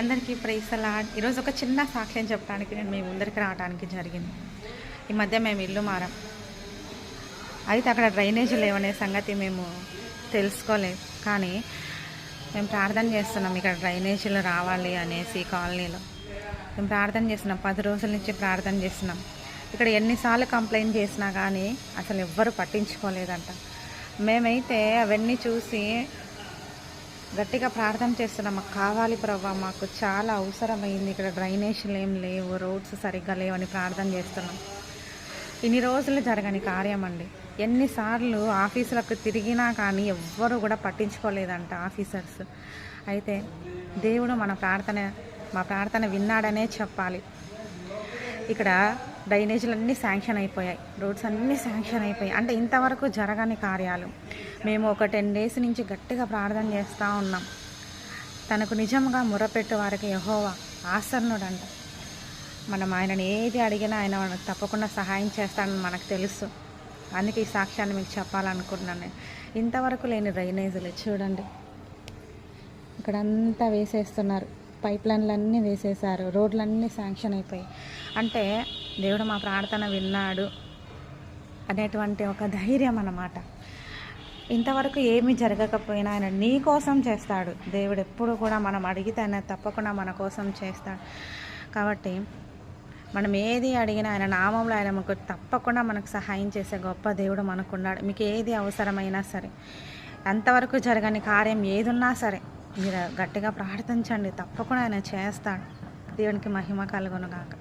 అందరికీ ప్రైస్ అలా. ఈరోజు ఒక చిన్న సాక్ష్యం చెప్పడానికి నేను మీ ముందరికి రావడానికి జరిగింది. ఈ మధ్య మేము ఇల్లు మారాం. అయితే అక్కడ డ్రైనేజీ లేవనే సంగతి మేము తెలుసుకోలేదు. కానీ మేము ప్రార్థన చేస్తున్నాం ఇక్కడ డ్రైనేజీలు రావాలి అనేసి కాలనీలో. మేము ప్రార్థన చేస్తున్నాం పది రోజుల నుంచి ప్రార్థన చేస్తున్నాం. ఇక్కడ ఎన్నిసార్లు కంప్లైంట్ చేసినా కానీ అసలు ఎవ్వరు పట్టించుకోలేదంట. మేమైతే అవన్నీ చూసి గట్టిగా ప్రార్థన చేస్తున్నాం మాకు కావాలి ప్రభా మాకు చాలా అవసరమైంది ఇక్కడ డ్రైనేజీలు ఏం లేవు రోడ్స్ సరిగ్గా లేవని ప్రార్థన చేస్తున్నాం. ఇన్ని రోజులు జరగని కార్యం అండి. ఎన్నిసార్లు ఆఫీసులకు తిరిగినా కానీ ఎవ్వరు కూడా పట్టించుకోలేదంట ఆఫీసర్స్. అయితే దేవుడు మన ప్రార్థన మా ప్రార్థన విన్నాడనే చెప్పాలి. ఇక్కడ డ్రైనేజీలు అన్నీ శాంక్షన్ అయిపోయాయి రోడ్స్ అన్నీ శాంక్షన్ అయిపోయాయి. అంటే ఇంతవరకు జరగని కార్యాలు. మేము ఒక టెన్ డేస్ నుంచి గట్టిగా ప్రార్థన చేస్తూ ఉన్నాం. తనకు నిజంగా మురపెట్టు వారికి యహోవా ఆసన్నుడంట. మనం ఆయనను ఏది అడిగినా ఆయన మనకు తప్పకుండా సహాయం చేస్తాడని మనకు తెలుసు. అందుకే ఈ సాక్ష్యాన్ని మీకు చెప్పాలనుకుంటున్నాను నేను. ఇంతవరకు లేని డ్రైనేజీలు చూడండి. ఇక్కడ అంతా వేసేస్తున్నారు. పైప్ లైన్లు వేసేసారు రోడ్లన్నీ శాంక్షన్ అయిపోయాయి. అంటే దేవుడు మా ప్రార్థన విన్నాడు అనేటువంటి ఒక ధైర్యం అన్నమాట. ఇంతవరకు ఏమీ జరగకపోయినా ఆయన నీ కోసం చేస్తాడు. దేవుడు ఎప్పుడు కూడా మనం అడిగితే ఆయన తప్పకుండా మన కోసం చేస్తాడు. కాబట్టి మనం ఏది అడిగినా ఆయన నామంలో ఆయన మనకు తప్పకుండా మనకు సహాయం చేసే గొప్ప దేవుడు మనకున్నాడు మీకు ఏది అవసరమైనా సరే అంతవరకు జరగని కార్యం ఏదున్నా సరే మీరు గట్టిగా ప్రార్థించండి. తప్పకుండా ఆయన చేస్తాడు. దేవునికి మహిమ కలుగును గాక.